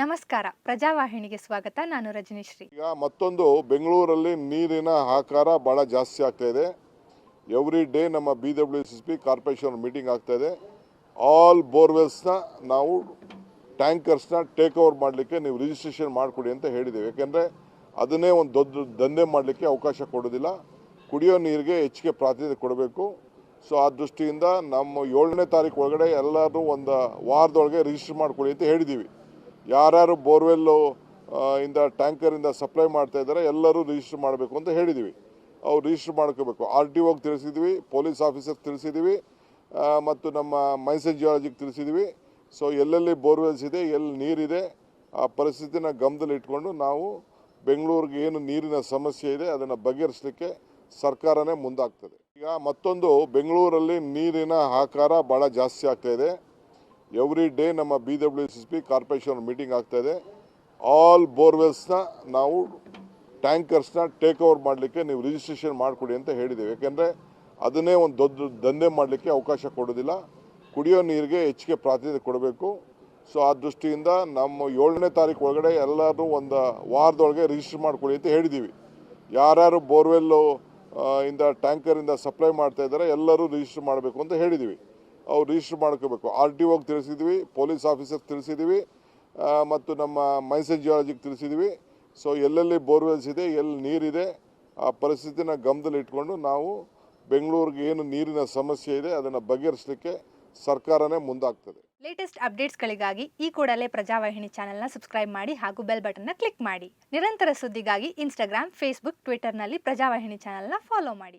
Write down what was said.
ನಮಸ್ಕಾರ. ಪ್ರಜಾವಾಹಿನಿಗೆ ಸ್ವಾಗತ. ನಾನು ರಜನೀಶ್ರೀ. ಈಗ ಮತ್ತೊಂದು ಬೆಂಗಳೂರಲ್ಲಿ ನೀರಿನ ಆಕಾರ ಭಾಳ ಜಾಸ್ತಿ ಆಗ್ತಾ ಇದೆ. ಎವ್ರಿ ಡೇ ನಮ್ಮ B W S S P corporation meeting ಆಗ್ತಾ ಇದೆ. ಆಲ್ ಬೋರ್ವೆಲ್ಸ್ನ ನಾವು ಟ್ಯಾಂಕರ್ಸ್ನ ಟೇಕ್ ಓವರ್ ಮಾಡಲಿಕ್ಕೆ ನೀವು ರಿಜಿಸ್ಟ್ರೇಷನ್ ಮಾಡಿಕೊಡಿ ಅಂತ ಹೇಳಿದ್ದೀವಿ. ಯಾಕೆಂದರೆ ಅದನ್ನೇ ಒಂದು ದೊಡ್ಡ ದಂಧೆ ಮಾಡಲಿಕ್ಕೆ ಅವಕಾಶ ಕೊಡೋದಿಲ್ಲ ಕುಡಿಯೋ ನೀರಿಗೆ ಹೆಚ್ಚಿಗೆ ಪ್ರಾತಿನಿಧ್ಯ ಕೊಡಬೇಕು. ಸೊ ಆ ದೃಷ್ಟಿಯಿಂದ ನಮ್ಮ ಏಳನೇ ತಾರೀಕು ಒಳಗಡೆ ಎಲ್ಲರೂ ಒಂದು ವಾರದೊಳಗೆ ರಿಜಿಸ್ಟರ್ ಮಾಡಿಕೊಡಿ ಅಂತ ಹೇಳಿದ್ದೀವಿ. ಯಾರ್ಯಾರು ಬೋರ್ವೆಲ್ಲು ಇಂದ ಟ್ಯಾಂಕರಿಂದ ಸಪ್ಲೈ ಮಾಡ್ತಾ ಇದ್ದಾರೆ, ಎಲ್ಲರೂ ರಿಜಿಸ್ಟರ್ ಮಾಡಬೇಕು ಅಂತ ಹೇಳಿದ್ದೀವಿ ಅವ್ರು ರಿಜಿಸ್ಟರ್ ಮಾಡ್ಕೋಬೇಕು. ಆರ್ ಟಿ ಒಗೆ ತಿಳಿಸಿದ್ವಿ, ಪೊಲೀಸ್ ಆಫೀಸರ್ಗೆ ತಿಳಿಸಿದ್ದೀವಿ ಮತ್ತು ನಮ್ಮ ಮೈಸೂರು ಜಿಯಾಲಜಿಗೆ ತಿಳಿಸಿದ್ವಿ. ಸೊ ಎಲ್ಲೆಲ್ಲಿ ಬೋರ್ವೆಲ್ಸ್ ಇದೆ, ಎಲ್ಲಿ ನೀರಿದೆ, ಆ ಪರಿಸ್ಥಿತಿನ ಗಮನದಲ್ಲಿ ಇಟ್ಕೊಂಡು ನಾವು ಬೆಂಗಳೂರಿಗೆ ಏನು ನೀರಿನ ಸಮಸ್ಯೆ ಇದೆ, ಅದನ್ನು ಬಗೆಹರಿಸಲಿಕ್ಕೆ ಸರ್ಕಾರನೇ ಮುಂದಾಗ್ತದೆ. ಈಗ ಮತ್ತೊಂದು, ಬೆಂಗಳೂರಲ್ಲಿ ನೀರಿನ ಆಕಾರ ಭಾಳ ಜಾಸ್ತಿ ಆಗ್ತಾಯಿದೆ ಎವ್ರಿ ಡೇ ನಮ್ಮ B W S S P corporation meeting ಆಗ್ತಾ ಇದೆ. ಆಲ್ ಬೋರ್ವೆಲ್ಸ್ನ ನಾವು ಟ್ಯಾಂಕರ್ಸ್ನ ಟೇಕ್ ಓವರ್ ಮಾಡಲಿಕ್ಕೆ ನೀವು ರಿಜಿಸ್ಟ್ರೇಷನ್ ಮಾಡಿಕೊಡಿ ಅಂತ ಹೇಳಿದ್ದೇವೆ. ಯಾಕೆಂದರೆ ಅದನ್ನೇ ಒಂದು ದೊಡ್ಡ ದಂಧೆ ಮಾಡಲಿಕ್ಕೆ ಅವಕಾಶ ಕೊಡೋದಿಲ್ಲ. ಕುಡಿಯೋ ನೀರಿಗೆ ಹೆಚ್ಚಿಗೆ ಪ್ರಾತಿನಿಧ್ಯ ಕೊಡಬೇಕು. ಸೊ ಆ ದೃಷ್ಟಿಯಿಂದ ನಮ್ಮ ಏಳನೇ ತಾರೀಕು ಒಳಗಡೆ ಎಲ್ಲರೂ ಒಂದು ವಾರದೊಳಗೆ ರಿಜಿಸ್ಟರ್ ಮಾಡಿಕೊಡಿ ಅಂತ ಹೇಳಿದ್ದೀವಿ. ಯಾರ್ಯಾರು ಬೋರ್ವೆಲ್ಲು ಇಂದ ಟ್ಯಾಂಕರಿಂದ ಸಪ್ಲೈ ಮಾಡ್ತಾ ಇದ್ದಾರೆ ಎಲ್ಲರೂ ರಿಜಿಸ್ಟರ್ ಮಾಡಬೇಕು ಅಂತ ಹೇಳಿದ್ದೀವಿ. ಅವ್ರು ರಿಜಿಸ್ಟರ್ ಮಾಡ್ಕೋಬೇಕು. ಆರ್ ಟಿ ಒಗೆ ತಿಳಿಸಿದ್ವಿ ಪೊಲೀಸ್ ಆಫೀಸರ್ಗೆ ತಿಳಿಸಿದ್ವಿ ಮತ್ತು ನಮ್ಮ ಮೈಸೂರು ಜಿಯಾಲಜಿಗೆ ತಿಳಿಸಿದ್ವಿ. ಸೊ ಎಲ್ಲೆಲ್ಲಿ ಬೋರ್ವೆಲ್ಸ್ ಇದೆ, ಎಲ್ಲಿ ನೀರಿದೆ ಆ ಪರಿಸ್ಥಿತಿನ ಗಮನದಲ್ಲಿ ಇಟ್ಕೊಂಡು ನಾವು ಬೆಂಗಳೂರಿಗೆ ಏನು ನೀರಿನ ಸಮಸ್ಯೆ ಇದೆ, ಅದನ್ನು ಬಗೆಹರಿಸಲಿಕ್ಕೆ ಸರ್ಕಾರನೇ ಮುಂದಾಗ್ತದೆ. ಲೇಟೆಸ್ಟ್ ಅಪ್ಡೇಟ್ಸ್ಗಳಿಗಾಗಿ ಈ ಕೂಡಲೇ ಪ್ರಜಾವಾಹಿನಿ ಚಾನೆಲ್ನ ಸಬ್ಸ್ಕ್ರೈಬ್ ಮಾಡಿ ಹಾಗೂ ಬೆಲ್ ಬಟನ್ನ ಕ್ಲಿಕ್ ಮಾಡಿ. ನಿರಂತರ ಸುದ್ದಿಗಾಗಿ ಇನ್ಸ್ಟಾಗ್ರಾಮ್ ಫೇಸ್ಬುಕ್ ಟ್ವಿಟರ್ನಲ್ಲಿ ಪ್ರಜಾವಾಹಿನಿ ಚಾನೆಲ್ನ ಫಾಲೋ ಮಾಡಿ.